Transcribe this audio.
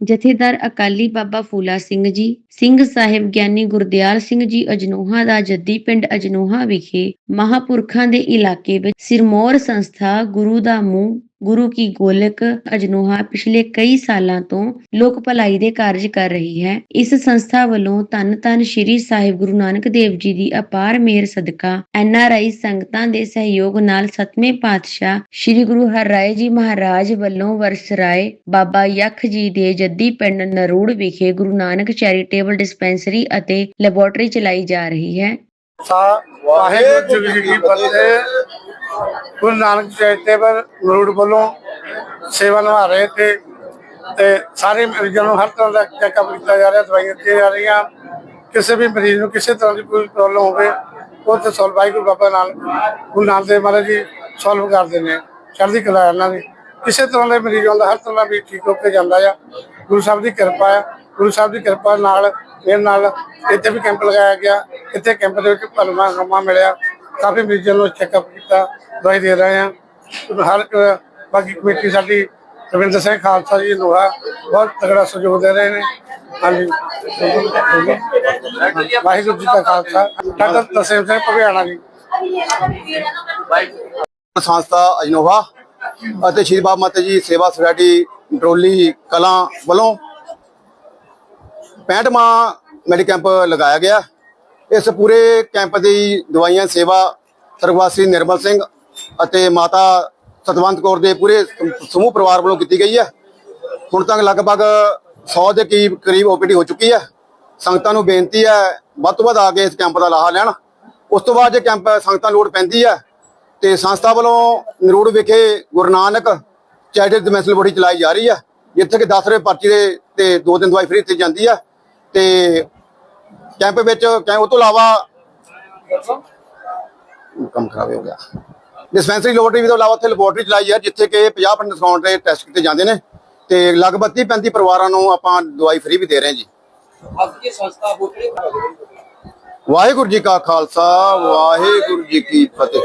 ਜਥੇਦਾਰ ਅਕਾਲੀ ਬਾਬਾ ਫੂਲਾ ਸਿੰਘ ਜੀ, ਸਿੰਘ ਸਾਹਿਬ ਗਿਆਨੀ ਗੁਰਦਿਆਲ ਸਿੰਘ ਜੀ ਅਜਨੋਹਾ ਦਾ ਜੱਦੀ ਪਿੰਡ ਅਜਨੋਹਾ ਵਿਖੇ ਮਹਾਪੁਰਖਾਂ ਦੇ ਇਲਾਕੇ ਵਿੱਚ ਸਿਰਮੌਰ ਸੰਸਥਾ ਗੁਰੂ ਦਾ ਮੂੰਹ ਗੁਰੂ ਕੀ ਗੋਲਕ ਅਜਨੋਹਾ ਪਿਛਲੇ ਕਈ ਸਾਲਾਂ ਤੋਂ ਲੋਕ ਭਲਾਈ ਦੇ ਕਾਰਜ ਕਰ ਰਹੀ ਹੈ। ਇਸ ਸੰਸਥਾ ਵੱਲੋਂ ਧੰਨ ਧੰਨ ਸ਼੍ਰੀ ਸਾਹਿਬ ਗੁਰੂ ਨਾਨਕ ਦੇਵ ਜੀ ਦੀ ਅਪਾਰ ਮਿਹਰ ਸਦਕਾ ਐਨਆਰਆਈ ਸੰਗਤਾਂ ਦੇ ਸਹਿਯੋਗ ਨਾਲ ਸਤਵੇਂ ਪਾਤਸ਼ਾਹ ਸ਼੍ਰੀ ਗੁਰੂ ਹਰਰਾਏ ਜੀ ਮਹਾਰਾਜ ਵੱਲੋਂ ਵਰਸਰਾਏ ਬਾਬਾ ਯਖ ਜੀ ਦੇ ਜੱਦੀ ਪਿੰਡ ਨਰੂੜ ਵਿਖੇ ਗੁਰੂ ਨਾਨਕ ਚੈਰੀਟੇਬਲ ਡਿਸਪੈਂਸਰੀ ਅਤੇ ਲੈਬੋਰੇਟਰੀ ਚਲਾਈ ਜਾ ਰਹੀ ਹੈ। ਸਾ ਵਾਹਿਗੁਰੂ ਜੀ ਕੀ ਫਤਿਹ। ਗੁਰੂ ਨਾਨਕ ਚੈਰੀਟੇਬਲ ਰੋਡ ਵੱਲੋਂ ਸੇਵਾ ਨਿਭਾ ਰਹੇ ਤੇ ਤੇ ਸਾਰੇ ਮਰੀਜ਼ਾਂ ਨੂੰ ਹਰ ਤਰ੍ਹਾਂ ਦਾ ਚੈੱਕਅਪ ਕੀਤਾ ਜਾ ਰਿਹਾ, ਦਵਾਈਆਂ ਦਿੱਤੀਆਂ ਜਾ ਰਹੀਆਂ। ਕਿਸੇ ਵੀ ਮਰੀਜ਼ ਨੂੰ ਕਿਸੇ ਤਰ੍ਹਾਂ ਦੀ ਕੋਈ ਪ੍ਰੋਬਲਮ ਹੋਵੇ, ਉਹ ਤੇ ਸੋਲਵ ਵਾਹਿਗੁਰੂ ਬਾਬਾ ਨਾਲ ਗੁਰੂ ਨਾਨਕ ਦੇਵ ਮਹਾਰਾਜ ਜੀ ਸੋਲਵ ਕਰਦੇ ਨੇ ਚੜ੍ਹਦੀ ਕਲਾ ਇਹਨਾਂ ਦੀ। ਕਿਸੇ ਤਰ੍ਹਾਂ ਦੇ ਮਰੀਜ਼ ਹੁੰਦਾ ਹਰ ਤਰ੍ਹਾਂ ਵੀ ਠੀਕ ਹੋ ਕੇ ਜਾਂਦਾ ਆ। ਗੁਰੂ ਸਾਹਿਬ ਦੀ ਕਿਰਪਾ ਆ, ਗੁਰੂ ਸਾਹਿਬ ਦੀ ਕਿਰਪਾ ਨਾਲ, ਮੇਰੇ ਨਾਲ ਇੱਥੇ ਵੀ ਕੈਂਪ ਲਗਾਇਆ ਗਿਆ, ਇੱਥੇ ਕੈਂਪ ਦੇ ਵਿੱਚ ਭਰਮਾ ਸਮਾਂ ਮਿਲਿਆ। ਕਾਫੀ ਮਰੀਜ਼ਾਂ ਨੂੰ ਚੈੱਕਅਪ ਕੀਤਾ, ਦਵਾਈ ਦੇ ਰਹੇ ਆ ਹਰ ਬਾਕੀ ਕਮੇਟੀ ਸਾਡੀ ਰਵਿੰਦਰ ਸਿੰਘ ਖਾਲਸਾ ਜੀ ਲੋਹਾ ਬਹੁਤ ਤਗੜਾ ਸਹਿਯੋਗ ਦੇ ਰਹੇ ਨੇ। ਹਾਂਜੀ। ਵਾਹਿਗੁਰੂ ਜੀ ਕਾ ਖਾਲਸਾ। ਡਾਕਟਰ ਤਸੀਮ ਸਿੰਘ ਭਗਿਆਣਾ ਜੀ। ਸੰਸਥਾ ਅਜਨੋਵਾ ਅਤੇ ਸ਼੍ਰੀ ਬਾਬਾ ਮਾਤਾ ਜੀ ਸੇਵਾ ਸੁਸਾਇਟੀ ਡਰੋਲੀ ਕਲਾਂ ਵੱਲੋਂ 65ਵਾਂ ਮੈਡੀ ਕੈਂਪ ਲਗਾਇਆ ਗਿਆ। ਇਸ ਪੂਰੇ ਕੈਂਪ ਦੀ ਦਵਾਈਆਂ ਸੇਵਾ ਸਰਗਵਾਸੀ ਨਿਰਮਲ ਸਿੰਘ ਅਤੇ ਮਾਤਾ ਸਤਵੰਤ ਕੌਰ ਦੇ ਪੂਰੇ ਸਮੂਹ ਪਰਿਵਾਰ ਵੱਲੋਂ ਕੀਤੀ ਗਈ ਹੈ। ਹੁਣ ਤੱਕ ਲਗਭਗ 100 ਦੇ ਕਰੀਬ ਕਰੀਬ ਓਪੀਡੀ ਹੋ ਚੁੱਕੀ ਹੈ। ਸੰਗਤਾਂ ਨੂੰ ਬੇਨਤੀ ਹੈ ਵੱਧ ਤੋਂ ਵੱਧ ਆ ਕੇ ਇਸ ਕੈਂਪ ਦਾ ਲਾਹਾ ਲੈਣ। ਉਸ ਤੋਂ ਬਾਅਦ ਜੇ ਕੈਂਪ ਸੰਗਤਾਂ ਲੋੜ ਪੈਂਦੀ ਹੈ ਤੇ ਸੰਸਥਾ ਵੱਲੋਂ ਨਰੂੜ ਵਿਖੇ Guru Nanak charitable dimensional body ਚਲਾਈ ਜਾ ਰਹੀ ਹੈ। ਜਿੱਥੇ ਕਿ 10 ਰੁਪਏ ਪਰਚੀ ਦੇ ਤੇ ਦੋ ਦਿਨ ਦਵਾਈ ਫ੍ਰੀ ਦਿੱਤੀ ਜਾਂਦੀ ਹੈ ਤੇ ਕੈਂਪ ਵਿੱਚ ਕੈਂ ਉਹ ਤੋਂ ਇਲਾਵਾ ਕੰਮ ਖਰਾਬ ਹੋ ਗਿਆ। ਡਿਸਪੈਂਸਰੀ ਲੈਬੋਰਟਰੀ ਤੋਂ ਇਲਾਵਾ ਉੱਥੇ ਲੈਬੋਰਟਰੀ ਚਲਾਈ ਹੈ, ਜਿੱਥੇ ਕਿ 50% ਡਿਸਕਾਊਂਟ ਤੇ ਟੈਸਟ ਕੀਤੇ ਜਾਂਦੇ ਨੇ ਤੇ ਲਗਭਗ 30 35 ਪਰਿਵਾਰਾਂ ਨੂੰ ਆਪਾਂ ਦਵਾਈ ਫ੍ਰੀ ਵੀ ਦੇ ਰਹੇ ਜੀ। ਵਾਹਿਗੁਰੂ ਜੀ ਕਾ ਖਾਲਸਾ, ਵਾਹਿਗੁਰੂ ਜੀ ਕੀ ਫਤਿਹ।